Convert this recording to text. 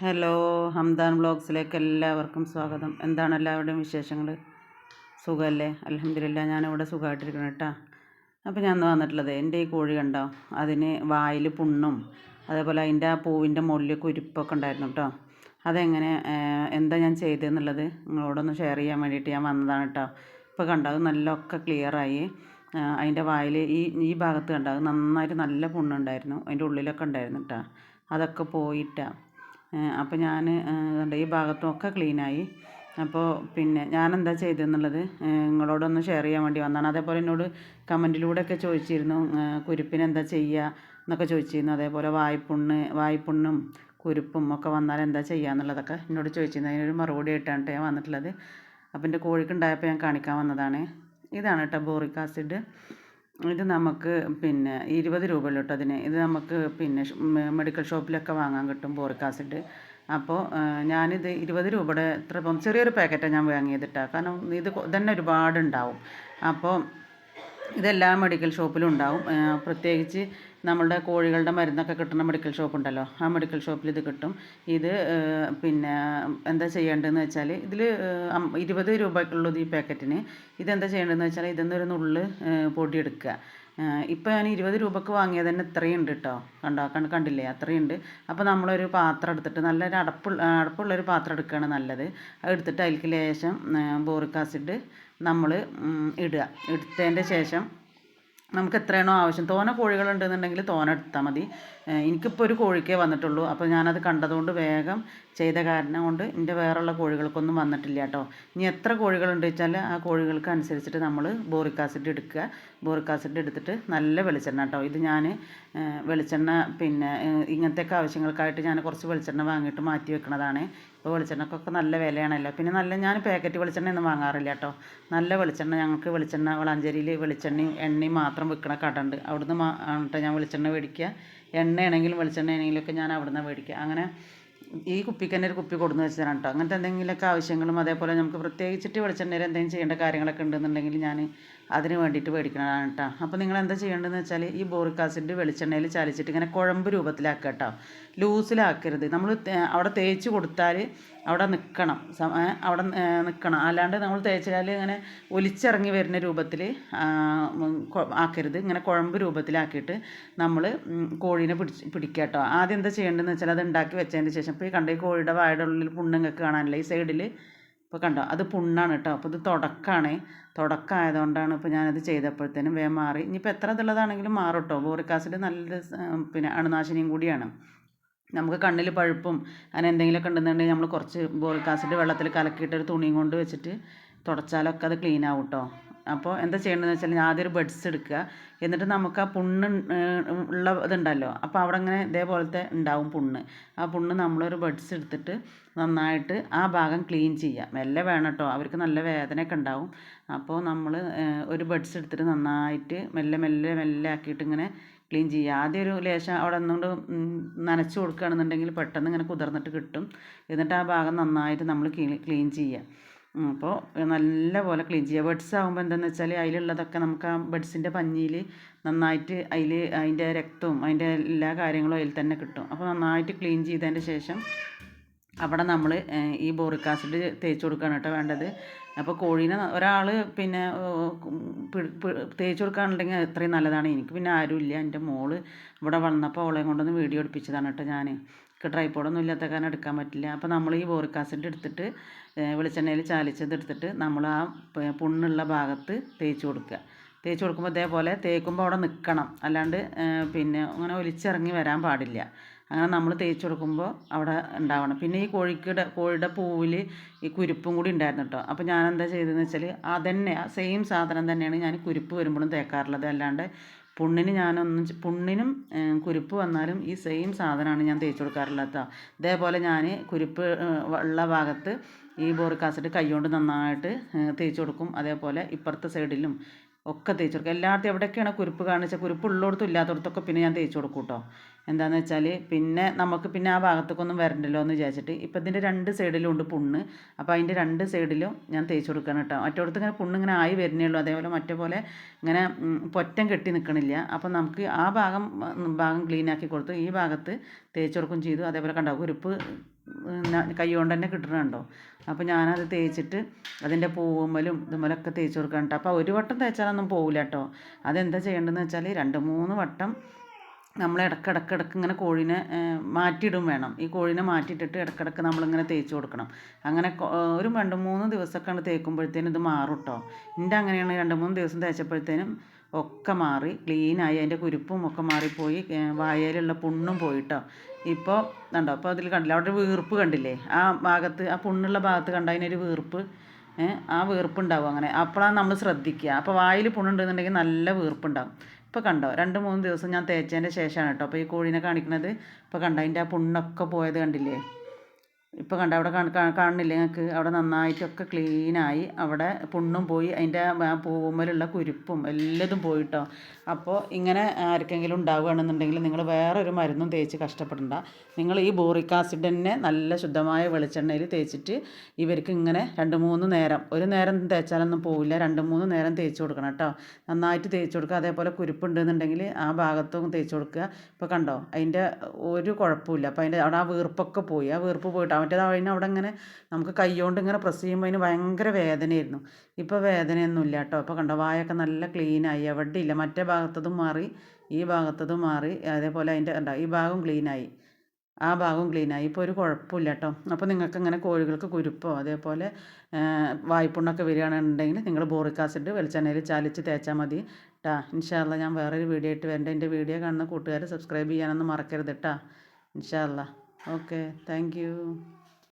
Hello Hamdan ബ്ലോഗ്സിലേക്ക് എല്ലാവർക്കും സ്വാഗതം. എന്താണ് എല്ലാവരുടെയും വിശേഷങ്ങൾ സുഖമല്ലേ അലഹമില്ല ഞാനിവിടെ സുഖമായിട്ടിരിക്കണം കേട്ടോ അപ്പോൾ ഞാൻ വന്നിട്ടുള്ളത് എന്റെ ഈ കോഴി കണ്ടോ? അതിന് വായിൽ പുണ്ണും അതേപോലെ അതിന്റെ ആ പൂവിന്റെ മുകളിൽ കുരുപ്പൊക്കെ ഉണ്ടായിരുന്നു കേട്ടോ അതെങ്ങനെ എന്താ ഞാൻ ചെയ്തതെന്നുള്ളത് നിങ്ങളോടൊന്ന് ഷെയർ ചെയ്യാൻ വേണ്ടിയിട്ട് ഞാൻ വന്നതാണ് കേട്ടോ ഇപ്പോൾ കണ്ടോ അത് നല്ല ഒക്കെ ക്ലിയറായി അതിന്റെ വായിൽ ഈ ഈ ഭാഗത്ത് കണ്ടോ അത് നന്നായിട്ട് നല്ല പുണ്ണുണ്ടായിരുന്നു. അതിന്റെ ഉള്ളിലൊക്കെ ഉണ്ടായിരുന്നു കേട്ടോ അതൊക്കെ പോയിട്ടാണ് അപ്പോൾ ഞാൻ ഈ ഭാഗത്തുമൊക്കെ ക്ലീനായി അപ്പോൾ പിന്നെ ഞാൻ ഞാനെന്താ ചെയ്തതെന്നുള്ളത് നിങ്ങളോടൊന്ന് ഷെയർ ചെയ്യാൻ വേണ്ടി വന്നതാണ്. അതേപോലെ എന്നോട് കമന്റിലൂടെയൊക്കെ ചോദിച്ചിരുന്നു ഏഹ് കുരുപ്പിന് എന്താ ചെയ്യുക എന്നൊക്കെ ചോദിച്ചിരുന്നു. അതേപോലെ വായ്പുണ്ണ് വായ്പുണ്ണും കുരുപ്പും ഒക്കെ വന്നാൽ എന്താ ചെയ്യുക എന്നുള്ളതൊക്കെ എന്നോട് ചോദിച്ചിരുന്നു. അതിനൊരു മറുപടി ആയിട്ടാണ് ഞാൻ വന്നിട്ടുള്ളത്. അപ്പോൾ എന്റെ കോഴിക്കുണ്ടായപ്പോൾ ഞാൻ കാണിക്കാൻ വന്നതാണ്. ഇതാണ് കേട്ടോ ബോറിക് ആസിഡ്. ഇത് നമുക്ക് പിന്നെ ഇരുപത് രൂപ ഉള്ളൂ കേട്ടോ അതിന്. ഇത് നമുക്ക് പിന്നെ മെഡിക്കൽ ഷോപ്പിലൊക്കെ വാങ്ങാൻ കിട്ടും ബോറിക് ആസിഡ്. അപ്പോൾ ഞാനിത് ഇരുപത് രൂപയുടെ ഇത്ര ചെറിയൊരു പാക്കറ്റാണ് ഞാൻ വാങ്ങിയത് കാരണം ഇത് തന്നെ ഒരുപാടുണ്ടാവും. അപ്പോൾ ഇതെല്ലാ മെഡിക്കൽ ഷോപ്പിലും ഉണ്ടാവും. പ്രത്യേകിച്ച് നമ്മളുടെ കോഴികളുടെ മരുന്നൊക്കെ കിട്ടുന്ന മെഡിക്കൽ ഷോപ്പ് ഉണ്ടല്ലോ. ആ മെഡിക്കൽ ഷോപ്പിൽ ഇത് കിട്ടും. ഇത് പിന്നെ എന്താ ചെയ്യേണ്ടതെന്ന് വെച്ചാൽ ഇതിൽ ഇരുപത് രൂപയ്ക്കുള്ളത് ഈ പാക്കറ്റിന്. ഇതെന്താ ചെയ്യേണ്ടതെന്ന് വെച്ചാൽ ഇതെന്ന് ഒരു നുള്ള് പൊടിയെടുക്കുക ഇപ്പോൾ ഞാൻ ഇരുപത് രൂപക്ക് വാങ്ങിയത് തന്നെ ഇത്രയും ഉണ്ട് കേട്ടോ കണ്ടോ? കണ്ട് കണ്ടില്ലേ? അത്രയും ഉണ്ട് അപ്പോൾ നമ്മളൊരു പാത്രം എടുത്തിട്ട് നല്ലൊരു അടപ്പുള്ള അടപ്പുള്ളൊരു പാത്രം എടുക്കുകയാണ് നല്ലത്. എടുത്തിട്ട് അതിലേക്ക് ലേശം ബോറിക് ആസിഡ് നമ്മൾ ഇടുക. ഇട്ടതിന്റെ ശേഷം നമുക്ക് എത്രയാണോ ആവശ്യം. തോനെ കോഴികളുണ്ടെന്നുണ്ടെങ്കിൽ തോന എടുത്താൽ മതി. എനിക്കിപ്പോൾ ഒരു കോഴിക്കേ വന്നിട്ടുള്ളൂ. അപ്പോൾ ഞാനത് കണ്ടതുകൊണ്ട് വേഗം ചെയ്ത കാരണം കൊണ്ട് എന്റെ വേറെയുള്ള കോഴികൾക്കൊന്നും വന്നിട്ടില്ല കേട്ടോ ഇനി എത്ര കോഴികളുണ്ട് വെച്ചാൽ ആ കോഴികൾക്ക് അനുസരിച്ചിട്ട് നമ്മൾ ബോറിക് ആസിഡ് എടുക്കുക. ബോറിക് ആസിഡ് എടുത്തിട്ട് നല്ല വെളിച്ചെണ്ണ കേട്ടോ ഇത് ഞാൻ വെളിച്ചെണ്ണ പിന്നെ ഇങ്ങനത്തെയൊക്കെ ആവശ്യങ്ങൾക്കായിട്ട് ഞാൻ കുറച്ച് വെളിച്ചെണ്ണ വാങ്ങിയിട്ട് മാറ്റി വെക്കണതാണ്. ഇപ്പോൾ വെളിച്ചെണ്ണക്കൊക്കെ നല്ല വിലയാണല്ലോ. പിന്നെ നല്ല ഞാൻ പാക്കറ്റ് വെളിച്ചെണ്ണ ഒന്നും വാങ്ങാറില്ല കേട്ടോ. നല്ല വെളിച്ചെണ്ണ ഞങ്ങൾക്ക് വെളിച്ചെണ്ണ വളാഞ്ചേരിയിൽ വെളിച്ചെണ്ണയും എണ്ണയും മാത്രം വിൽക്കണ കട ഉണ്ട് അവിടുന്ന് മാ ആണ് ട്ടോ ഞാൻ വെളിച്ചെണ്ണ മേടിക്കുക. എണ്ണയാണെങ്കിലും വെളിച്ചെണ്ണ ആണെങ്കിലും ഒക്കെ ഞാൻ അവിടുന്ന് മേടിക്കുക. അങ്ങനെ ഈ കുപ്പിക്ക് തന്നെ ഒരു കുപ്പി കൊടുന്ന് വെച്ച് തരാം കേട്ടോ അങ്ങനത്തെ എന്തെങ്കിലുമൊക്കെ ആവശ്യങ്ങളും അതേപോലെ നമുക്ക് പ്രത്യേകിച്ചിട്ട് വെളിച്ചെണ്ണയിൽ എന്തെങ്കിലും ചെയ്യേണ്ട കാര്യങ്ങളൊക്കെ ഉണ്ടെന്നുണ്ടെങ്കിൽ ഞാൻ അതിന് വേണ്ടിയിട്ട് മേടിക്കണതാണ് കേട്ടോ അപ്പോൾ നിങ്ങൾ എന്താ ചെയ്യേണ്ടതെന്ന് വെച്ചാൽ ഈ ബോറിക് ആസിഡ് വെളിച്ചെണ്ണയിൽ ചാലിച്ചിട്ട് ഇങ്ങനെ കുഴമ്പ് രൂപത്തിലാക്കുക കേട്ടോ ലൂസിലാക്കരുത്. നമ്മൾ അവിടെ തേച്ച് കൊടുത്താൽ അവിടെ നിൽക്കണം അവിടെ നിൽക്കണം അല്ലാണ്ട് നമ്മൾ തേച്ചാൽ ഇങ്ങനെ ഒലിച്ചിറങ്ങി വരുന്ന രൂപത്തിൽ ആക്കരുത്. ഇങ്ങനെ കുഴമ്പ് രൂപത്തിലാക്കിയിട്ട് നമ്മൾ കോഴീനെ പിടിച്ച് പിടിക്കുക കേട്ടോ. ആദ്യം എന്താ ചെയ്യേണ്ടതെന്ന് വെച്ചാൽ അത് ഉണ്ടാക്കി വെച്ചതിന് ശേഷം ഇപ്പോൾ ഈ കണ്ട ഈ കോഴിയുടെ വായുടെ ഉള്ളിൽ പുണ്ണുങ്ങൾക്ക് കാണാനില്ല? ഈ സൈഡിൽ ഇപ്പോൾ കണ്ടോ? അത് പുണ്ണാണ് കേട്ടോ. അപ്പോൾ ഇത് തുടക്കമാണ് തുടക്കമായതുകൊണ്ടാണ് ഇപ്പോൾ ഞാനത് ചെയ്തപ്പോഴത്തേനും വേ മാറി. ഇനിയിപ്പോൾ എത്ര ഇതുള്ളതാണെങ്കിലും മാറും കേട്ടോ. ബോറിക് ആസിഡ് നല്ല സ- പിന്നെ അണുനാശിനിയും കൂടിയാണ്. നമുക്ക് കണ്ണിൽ പഴുപ്പും അങ്ങനെ എന്തെങ്കിലുമൊക്കെ ഉണ്ടെന്നുണ്ടെങ്കിൽ നമ്മൾ കുറച്ച് ആസിഡ് വെള്ളത്തിൽ കലക്കിയിട്ട് ഒരു തുണിയും കൊണ്ട് വെച്ചിട്ട് തുടച്ചാലൊക്കെ അത് ക്ലീൻ ആവും കേട്ടോ അപ്പോൾ എന്താ ചെയ്യേണ്ടതെന്ന് വെച്ചാൽ ഞാൻ ആദ്യം ഒരു ബെഡ്സ് എടുക്കുക. എന്നിട്ട് നമുക്ക് ആ പുണ്ണ് ഉള്ള ഇതുണ്ടല്ലോ. അപ്പോൾ അവിടെ അങ്ങനെ ഇതേപോലത്തെ ഉണ്ടാവും പുണ്ണ്. ആ പുണ്ണ് നമ്മളൊരു ബെഡ്സ് എടുത്തിട്ട് നന്നായിട്ട് ആ ഭാഗം ക്ലീൻ ചെയ്യുക. മെല്ലെ വേണം കേട്ടോ അവർക്ക് നല്ല വേദനയൊക്കെ ഉണ്ടാവും. അപ്പോൾ നമ്മൾ ഒരു ബെഡ്സ് എടുത്തിട്ട് നന്നായിട്ട് മെല്ലെ മെല്ലെ മെല്ലെ ആക്കിയിട്ട് ഇങ്ങനെ ക്ലീൻ ചെയ്യുക. ആദ്യം ഒരു ലേശം അവിടെ നിന്നുകൊണ്ട് നനച്ച് കൊടുക്കുകയാണെന്നുണ്ടെങ്കിൽ പെട്ടെന്ന് ഇങ്ങനെ കുതിർന്നിട്ട് കിട്ടും. എന്നിട്ട് ആ ഭാഗം നന്നായിട്ട് നമ്മൾ ക്ലീൻ ചെയ്യുക. അപ്പോൾ നല്ല പോലെ ക്ലീൻ ചെയ്യുക. ബഡ്സ് ആകുമ്പോൾ എന്താണെന്ന് വെച്ചാൽ അതിലുള്ളതൊക്കെ നമുക്ക് ആ ബഡ്സിന്റെ പഞ്ഞിയിൽ നന്നായിട്ട് അതിൽ അതിന്റെ രക്തവും അതിന്റെ എല്ലാ കാര്യങ്ങളും അതിൽ തന്നെ കിട്ടും. അപ്പോൾ നന്നായിട്ട് ക്ലീൻ ചെയ്തതിന്റെ ശേഷം അവിടെ നമ്മൾ ഈ ബോറിക് ആസിഡ് തേച്ച് കൊടുക്കുകയാണ് കേട്ടോ വേണ്ടത്. അപ്പോൾ കോഴീനെ ഒരാൾ പിന്നെ തേച്ച് കൊടുക്കുകയാണെന്നുണ്ടെങ്കിൽ അത്രയും നല്ലതാണ്. എനിക്ക് പിന്നെ ആരുമില്ല എന്റെ മോൾ ഇവിടെ വന്നപ്പോൾ അവളെ കൊണ്ടൊന്ന് വീഡിയോ എടുപ്പിച്ചതാണ് കേട്ടോ ഞാൻ എനിക്ക് ട്രൈപ്പോഡൊന്നും ഇല്ലാത്ത കാരണം എടുക്കാൻ പറ്റില്ല. അപ്പോൾ നമ്മൾ ഈ ബോറിക് ആസിഡ് എടുത്തിട്ട് വെളിച്ചെണ്ണയിൽ ചാലിച്ചത് എടുത്തിട്ട് നമ്മൾ ആ പുണ്ണുള്ള ഭാഗത്ത് തേച്ച് കൊടുക്കുക. തേച്ച് കൊടുക്കുമ്പോൾ ഇതേപോലെ തേക്കുമ്പോൾ അവിടെ നിൽക്കണം അല്ലാണ്ട് പിന്നെ അങ്ങനെ ഒലിച്ചിറങ്ങി വരാൻ പാടില്ല. അങ്ങനെ നമ്മൾ തേച്ച് കൊടുക്കുമ്പോൾ അവിടെ ഉണ്ടാവണം. പിന്നെ ഈ കോഴിക്കട കോഴിയുടെ പൂവിൽ ഈ കുരുപ്പും കൂടി ഉണ്ടായിരുന്നു കേട്ടോ അപ്പോൾ ഞാൻ എന്താ ചെയ്തതെന്ന് വെച്ചാൽ അതന്നെ ആ സെയിം സാധനം തന്നെയാണ് ഞാൻ കുരുപ്പ് വരുമ്പോഴും തേക്കാറുള്ളത്. അല്ലാണ്ട് പുണ്ണിന് ഞാനൊന്നും പുണ്ണിനും കുരുപ്പ് വന്നാലും ഈ സെയിം സാധനമാണ് ഞാൻ തേച്ച് കൊടുക്കാറുള്ളത് ഇതേപോലെ ഞാൻ കുരുപ്പ് ഉള്ള ഭാഗത്ത് ഈ ബോറിക് ആസിഡ് കൈകൊണ്ട് നന്നായിട്ട് തേച്ച് കൊടുക്കും. അതേപോലെ ഇപ്പുറത്തെ സൈഡിലും ഒക്കെ തേച്ച് കൊടുക്കും. എല്ലായിടത്തും എവിടെയൊക്കെയാണ് കുരുപ്പ് കാണിച്ചാൽ കുരുപ്പ് ഉള്ളിടത്തും ഇല്ലാത്തടത്തൊക്കെ പിന്നെ ഞാൻ തേച്ച് കൊടുക്കും കേട്ടോ. എന്താണെന്ന് വെച്ചാൽ പിന്നെ നമുക്ക് പിന്നെ ആ ഭാഗത്തേക്കൊന്നും വരണ്ടല്ലോ എന്ന് വിചാരിച്ചിട്ട് ഇപ്പം ഇതിന്റെ രണ്ട് സൈഡിലും ഉണ്ട് പുണ്ണ്. അപ്പോൾ അതിന്റെ രണ്ട് സൈഡിലും ഞാൻ തേച്ച് കൊടുക്കണം കേട്ടോ. മറ്റോടത്ത് ഇങ്ങനെ പുണ്ണ് ഇങ്ങനെ ആയി വരുന്നേ ഉള്ളൂ. അതേപോലെ മറ്റേ പോലെ ഇങ്ങനെ പൊറ്റം കെട്ടി നിൽക്കണില്ല അപ്പം നമുക്ക് ആ ഭാഗം ഭാഗം ക്ലീനാക്കി കൊടുത്തു ഈ ഭാഗത്ത് തേച്ച് കൊടുക്കും ചെയ്തു. അതേപോലെ കണ്ടോ കുരുപ്പ് കൈ കൊണ്ട് തന്നെ കിട്ടണുണ്ടോ? അപ്പോൾ ഞാനത് തേച്ചിട്ട് അതിന്റെ പൂവുമ്മലും ഇതുമ്മലൊക്കെ തേച്ച് കൊടുക്കാനുണ്ട് അപ്പോൾ ഒരു വട്ടം തേച്ചാലൊന്നും പോവില്ല കേട്ടോ അതെന്താ ചെയ്യേണ്ടതെന്ന് വെച്ചാൽ രണ്ട് മൂന്ന് വട്ടം നമ്മൾ ഇടക്കിടക്ക് ഇടയ്ക്ക് ഇങ്ങനെ കോഴീനെ മാറ്റിയിടും വേണം. ഈ കോഴീനെ മാറ്റിയിട്ടിട്ട് ഇടക്കിടക്ക് നമ്മളിങ്ങനെ തേച്ച് കൊടുക്കണം. അങ്ങനെ ഒരു രണ്ട് മൂന്ന് ദിവസമൊക്കെ തേക്കുമ്പോഴത്തേനും ഇത് മാറും കേട്ടോ എന്റെ അങ്ങനെയാണ് രണ്ട് മൂന്ന് ദിവസം തേച്ചപ്പോഴത്തേനും ഒക്കെ മാറി ക്ലീനായി അതിന്റെ കുരുപ്പും ഒക്കെ മാറിപ്പോയി വായയിലുള്ള പുണ്ണും പോയിട്ടോ. ഇപ്പോൾ കണ്ടോ അപ്പോൾ അതിൽ കണ്ടില്ല അവിടെ വീർപ്പ് കണ്ടില്ലേ? ആ ഭാഗത്ത് ആ പുണ്ണുള്ള ഭാഗത്ത് കണ്ട അതിനൊരു വീർപ്പ് ആ വീർപ്പുണ്ടാവും അങ്ങനെ. അപ്പോഴാണ് നമ്മൾ ശ്രദ്ധിക്കുക അപ്പോൾ വായിൽ പുണ്ണുണ്ടെന്നുണ്ടെങ്കിൽ നല്ല വീർപ്പുണ്ടാവും. ഇപ്പോൾ കണ്ടോ രണ്ട് മൂന്ന് ദിവസം ഞാൻ തേച്ചതിന്റെ ശേഷമാണ് കേട്ടോ. അപ്പോൾ ഈ കോഴീനെ കാണിക്കുന്നത് ഇപ്പോൾ കണ്ടോ അതിന്റെ ആ പുണ്ണൊക്കെ പോയത് കണ്ടില്ലേ? ഇപ്പോൾ കണ്ട അവിടെ കാണുന്നില്ലേ നിങ്ങൾക്ക്? അവിടെ നന്നായിട്ടൊക്കെ ക്ലീനായി അവിടെ പുണ്ണും പോയി അതിന്റെ പൂവുമ്മലുള്ള കുരുപ്പും എല്ലതും പോയിട്ടോ. അപ്പോൾ ഇങ്ങനെ ആർക്കെങ്കിലും ഉണ്ടാവുകയാണെന്നുണ്ടെങ്കിൽ നിങ്ങൾ വേറെ ഒരു മരുന്നും തേച്ച് കഷ്ടപ്പെടണ്ട. നിങ്ങൾ ഈ ബോറിക് ആസിഡ് തന്നെ നല്ല ശുദ്ധമായ വെളിച്ചെണ്ണയിൽ തേച്ചിട്ട് ഇവർക്ക് ഇങ്ങനെ രണ്ട് മൂന്ന് നേരം ഒരു നേരം തേച്ചാലൊന്നും പോവില്ല രണ്ട് മൂന്ന് നേരം തേച്ച് കൊടുക്കണം കേട്ടോ. നന്നായിട്ട് തേച്ച് കൊടുക്കുക. അതേപോലെ കുരുപ്പുണ്ടെന്നുണ്ടെങ്കിൽ ആ ഭാഗത്തും തേച്ച് കൊടുക്കുക. ഇപ്പോൾ കണ്ടോ അതിന്റെ ഒരു കുഴപ്പമില്ല. അപ്പോൾ അതിന്റെ അവിടെ ആ വീർപ്പൊക്കെ പോയി. ആ വീർപ്പ് പോയിട്ട് മറ്റേത് അതിന് അവിടെ ഇങ്ങനെ നമുക്ക് കൈകൊണ്ട് ഇങ്ങനെ പ്രസ് ചെയ്യുമ്പോൾ അതിന് ഭയങ്കര വേദനയായിരുന്നു. ഇപ്പോൾ വേദനയൊന്നും ഇല്ല കേട്ടോ. ഇപ്പോൾ കണ്ടോ? വായൊക്കെ നല്ല ക്ലീനായി എവിടെ ഇല്ല. മറ്റേ ഭാഗത്തതും മാറി ഈ ഭാഗത്തതും മാറി അതേപോലെ അതിന്റെ കണ്ടോ? ഈ ഭാഗം ക്ലീനായി ആ ഭാഗവും ക്ലീനായി ഇപ്പോൾ ഒരു കുഴപ്പമില്ല കേട്ടോ. അപ്പോൾ നിങ്ങൾക്ക് ഇങ്ങനെ കോഴികൾക്ക് കുരുപ്പോ അതേപോലെ വായ്പുണ്ണൊക്കെ വരികയാണെന്നുണ്ടെങ്കിൽ നിങ്ങൾ ബോറിക് ആസിഡ് വെളിച്ചെണ്ണയിൽ ചാലിച്ച് തേച്ചാൽ മതി കേട്ടാ ഇൻഷാല്ല ഞാൻ വേറൊരു വീഡിയോ ആയിട്ട് വരേണ്ട. എന്റെ വീഡിയോ കാണുന്ന കൂട്ടുകാരെ സബ്സ്ക്രൈബ് ചെയ്യാനൊന്നും മറക്കരുത് കേട്ടാ ഇൻഷാല്ല ഓക്കെ താങ്ക്